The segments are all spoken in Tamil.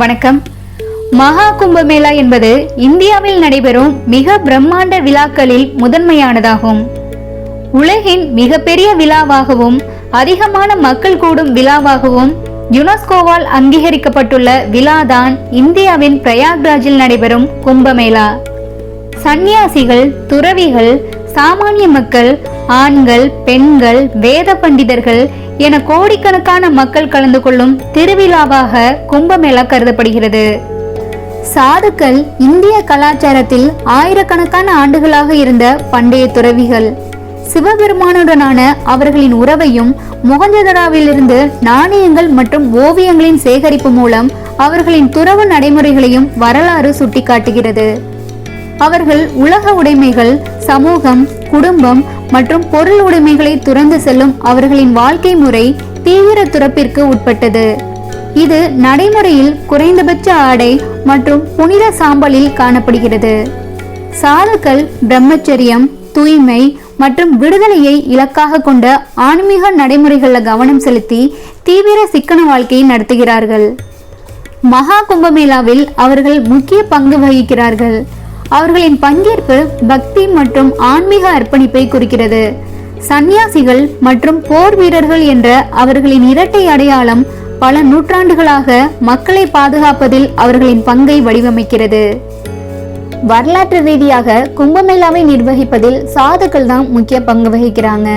வணக்கம். மகா கும்பமேளா என்பது இந்தியாவில் நடைபெறும் மிக பிரம்மாண்ட விழாக்களில் முதன்மையானதாகும். உலகின் மிகப்பெரிய விழாவாகவும் அதிகமான மக்கள் கூடும் விழாவாகவும் யுனெஸ்கோவால் அங்கீகரிக்கப்பட்டுள்ள விழாதான் இந்தியாவின் பிரயாக்ராஜில் நடைபெறும் கும்பமேளா. சந்நியாசிகள் துறவிகள் சாமானிய மக்கள் ஆண்கள் பெண்கள் வேத பண்டிதர்கள் என கோடிக்கணக்கான மக்கள் கலந்து கொள்ளும் திருவிழாவாக கும்பமேளா கருதப்படுகிறது. சாதுக்கள் இந்திய கலாச்சாரத்தில் ஆயிரக்கணக்கான ஆண்டுகளாக இருந்த பண்டைய துறவிகள் சிவபெருமானுடனான அவர்களின் உறவையும் மொகஞ்சதடாவிலிருந்து நாணயங்கள் மற்றும் ஓவியங்களின் சேகரிப்பு மூலம் அவர்களின் துறவு நடைமுறைகளையும் வரலாறு சுட்டிக்காட்டுகிறது. அவர்கள் உலக உடைமைகள் சமூகம் குடும்பம் மற்றும் பொருள் உடைமைகளை துறந்து செல்லும் அவர்களின் வாழ்க்கை முறை தீவிர துறப்பிற்கு உட்பட்டது. இது நடைமுறையில் குறைந்தபட்ச ஆடை மற்றும் புனித சாம்பலில் காணப்படுகிறது. சாதுக்கள் பிரம்மச்சரியம் தூய்மை மற்றும் விடுதலையை இலக்காக கொண்ட ஆன்மீக நடைமுறைகளில் கவனம் செலுத்தி தீவிர சிக்கன வாழ்க்கையை நடத்துகிறார்கள். மகா கும்பமேளாவில் அவர்கள் முக்கிய பங்கு வகிக்கிறார்கள். அவர்களின் பங்கேற்பு பக்தி மற்றும் ஆன்மீக அர்ப்பணிப்பை குறிக்கிறது. சந்நியாசிகள் மற்றும் போர் வீரர்கள் என்ற அவர்களின் இரட்டை அடையாளம் பல நூற்றாண்டுகளாக மக்களை பாதுகாப்பதில் அவர்களின் பங்கை வடிவமைக்கிறது. வரலாற்று ரீதியாக கும்பமேளாவை நிர்வகிப்பதில் சாதுக்கள் தான் முக்கிய பங்கு வகிக்கிறாங்க.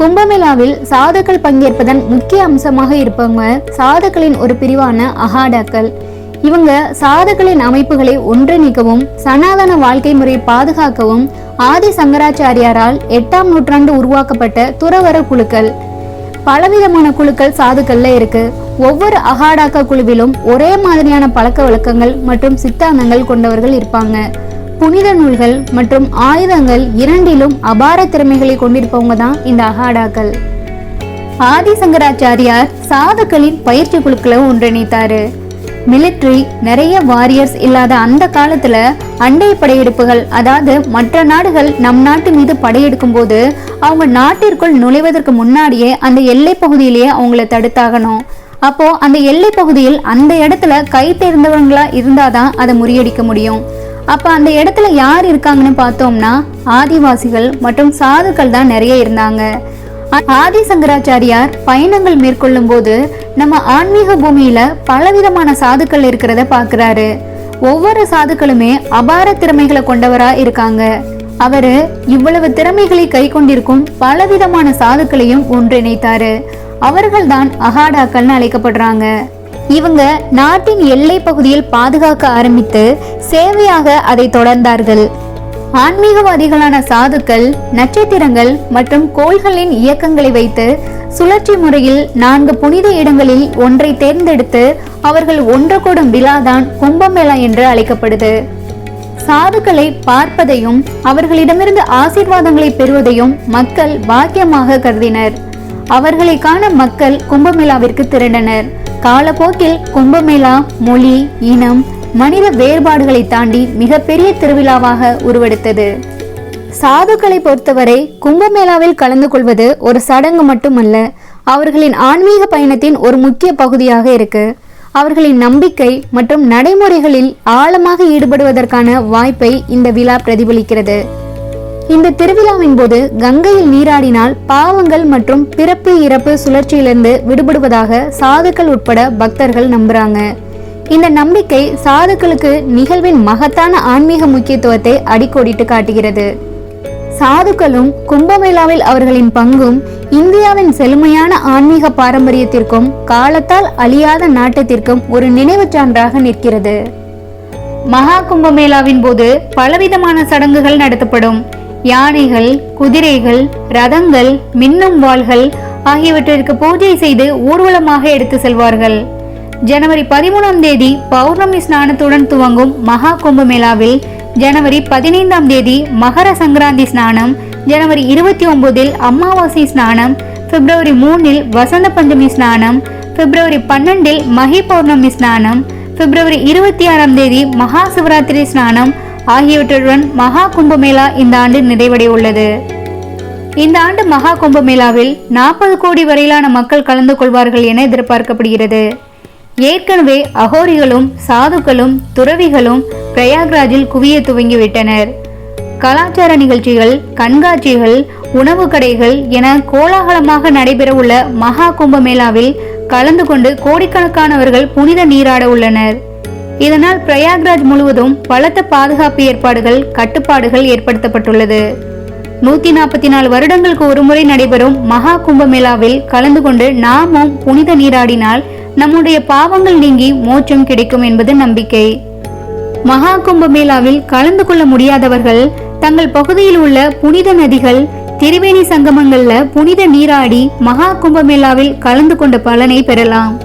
கும்பமேளாவில் சாதுக்கள் பங்கேற்பதன் முக்கிய அம்சமாக இருப்பவங்க சாதுக்களின் ஒரு பிரிவான அகாடாக்கள் இவங்க சாதகளின் அமைப்புகளை ஒன்றிணைக்கவும் சனாதன வாழ்க்கை முறையை பாதுகாக்கவும் ஆதி சங்கராச்சாரியாரால் எட்டாம் நூற்றாண்டு உருவாக்கப்பட்ட துறவர குழுக்கள். பலவிதமான குழுக்கள் சாதுக்கள்ல இருக்கு. ஒவ்வொரு அகாடாக்க குழுவிலும் ஒரே மாதிரியான பழக்க வழக்கங்கள் மற்றும் சித்தாந்தங்கள் கொண்டவர்கள் இருப்பாங்க. புனித நூல்கள் மற்றும் ஆயுதங்கள் இரண்டிலும் அபார திறமைகளை கொண்டிருப்பவங்க தான் இந்த அகாடாக்கள். ஆதி சங்கராச்சாரியார் சாதுக்களின் பயிற்சி குழுக்களை ஒன்றிணைத்தாரு. மிலிட்ரி நிறைய வாரியர்ஸ் இல்லாத அந்த காலத்துல அண்டை படையெடுப்புகள் அதாவது மற்ற நாடுகள் நம் நாட்டு மீது படையெடுக்கும் போது அவங்க நாட்டிற்குள் நுழைவதற்கு முன்னாடியே அந்த எல்லை பகுதியிலேயே அவங்கள தடுத்தாகணும். அப்போ அந்த எல்லை பகுதியில் அந்த இடத்துல கை தேர்ந்தவங்களா இருந்தாதான் அதை முறியடிக்க முடியும். அப்ப அந்த இடத்துல யார் இருக்காங்கன்னு பார்த்தோம்னா ஆதிவாசிகள் மற்றும் சாதுக்கள் தான் நிறைய இருந்தாங்க. ஆதி சங்கராச்சாரியார் பயணங்கள் மேற்கொள்ளும் போது நம்ம ஆன்மீக பூமியில பலவிதமான சாதுக்கள் இருக்கிறத பாக்குறாரு. ஒவ்வொரு சாதுக்களுமே அபார திறமைகளை கொண்டவரா இருக்காங்க. அவரு இவ்வளவு திறமைகளை கை கொண்டிருக்கும் பலவிதமான சாதுக்களையும் ஒன்றிணைத்தாரு. அவர்கள்தான் அகாடாக்கள்னு அழைக்கப்படுறாங்க. இவங்க நாட்டின் எல்லை பகுதியில் பாதுகாக்க ஆரம்பித்து சேவையாக அதை தொடர்ந்தார்கள். ஆன்மீகவாதிகளான சாதுக்கள் நட்சத்திரங்கள் மற்றும் கோள்களின் இயக்கங்களை வைத்து சுழற்சி முறையில் நான்கு புனித இடங்களில் ஒன்றை தேர்ந்தெடுத்து அவர்கள் ஒன்று கூடும் விழாதான் கும்பமேளா என்று அழைக்கப்படுது. சாதுக்களை பார்ப்பதையும் அவர்களிடமிருந்து ஆசீர்வாதங்களை பெறுவதையும் மக்கள் பாக்கியமாக கருதினர். அவர்களை காண மக்கள் கும்பமேளாவிற்கு திரண்டனர். காலப்போக்கில் கும்பமேளா மொழி இனம் மனித வேறுபாடுகளை தாண்டி மிகப்பெரிய திருவிழாவாக உருவெடுத்தது. சாதுக்களை பொறுத்தவரை கும்பமேளாவில் கலந்து கொள்வது ஒரு சடங்கு மட்டுமல்ல அவர்களின் ஆன்மீக பயணத்தின் ஒரு முக்கிய பகுதியாக இருக்கு. அவர்களின் நம்பிக்கை மற்றும் நடைமுறைகளில் ஆழமாக ஈடுபடுவதற்கான வாய்ப்பை இந்த விழா பிரதிபலிக்கிறது. இந்த திருவிழாவின் போது கங்கையில் நீராடினால் பாவங்கள் மற்றும் பிறப்பு இறப்பு சுழற்சியிலிருந்து விடுபடுவதாக சாதுக்கள் உட்பட பக்தர்கள் நம்புறாங்க. இந்த நம்பிக்கை சாதுக்களுக்கு நிகழ்வின் மகத்தான ஆன்மீக முக்கியத்துவத்தை அடிக்கோடிட்டு காட்டுகிறது. சாதுக்களும் கும்பமேளாவில் அவர்களின் பங்கும் இந்தியாவின் செழுமையான ஆன்மீக பாரம்பரியத்திற்கும் காலத்தால் அழியாத நாட்டத்திற்கும் ஒரு நினைவுச் சான்றாக நிற்கிறது. மகா கும்பமேளாவின் போது பலவிதமான சடங்குகள் நடத்தப்படும். யானைகள் குதிரைகள் ரதங்கள் மின்னும் வாள்கள் ஆகியவற்றிற்கு பூஜை செய்து ஊர்வலமாக எடுத்து செல்வார்கள். ஜனவரி பதிமூணாம் தேதி பௌர்ணமி ஸ்நானத்துடன் துவங்கும் மகா கும்பமேளாவில் ஜனவரி பதினைந்தாம் தேதி மகர சங்கராந்தி ஸ்நானம் ஜனவரி இருபத்தி ஒன்பதில் அமாவாசை ஸ்நானம் பிப்ரவரி மூணில் வசந்த பஞ்சமி ஸ்நானம் பிப்ரவரி பன்னெண்டில் மகி பௌர்ணமி ஸ்நானம் பிப்ரவரி இருபத்தி ஆறாம் தேதி மகா சிவராத்திரி ஸ்நானம் ஆகியவற்றுடன் மகா கும்பமேளா இந்த ஆண்டு நிறைவடைய உள்ளது. இந்த ஆண்டு மகா கும்பமேளாவில் நாற்பது கோடி வரையிலான மக்கள் கலந்து கொள்வார்கள் என எதிர்பார்க்கப்படுகிறது. ஏற்கனவே அகோரிகளும் சாதுக்களும் துறவிகளும் பிரயாக்ராஜில் குவிய துவங்கிவிட்டனர். கலாச்சார நிகழ்ச்சிகள் கண்காட்சிகள் உணவு கடைகள் என கோலாகலமாக நடைபெறவுள்ள மகா கும்பமேளாவில் கலந்து கொண்டு கோடிக்கணக்கானவர்கள் புனித நீராட உள்ளனர். இதனால் பிரயாக்ராஜ் முழுவதும் பலத்த பாதுகாப்பு ஏற்பாடுகள் கட்டுப்பாடுகள் ஏற்படுத்தப்பட்டுள்ளது. நூத்தி நாற்பத்தி நாலு வருடங்களுக்கு ஒருமுறை நடைபெறும் மகா கும்பமேளாவில் கலந்து கொண்டு நாமும் புனித நீராடினால் நம்முடைய பாவங்கள் நீங்கி மோட்சம் கிடைக்கும் என்பது நம்பிக்கை. மகா கும்பமேளாவில் கலந்து கொள்ள முடியாதவர்கள் தங்கள் பகுதியில் உள்ள புனித நதிகள் திரிவேணி சங்கமங்கள்ல புனித நீராடி மகா கும்பமேளாவில் கலந்து கொண்ட பலனை பெறலாம்.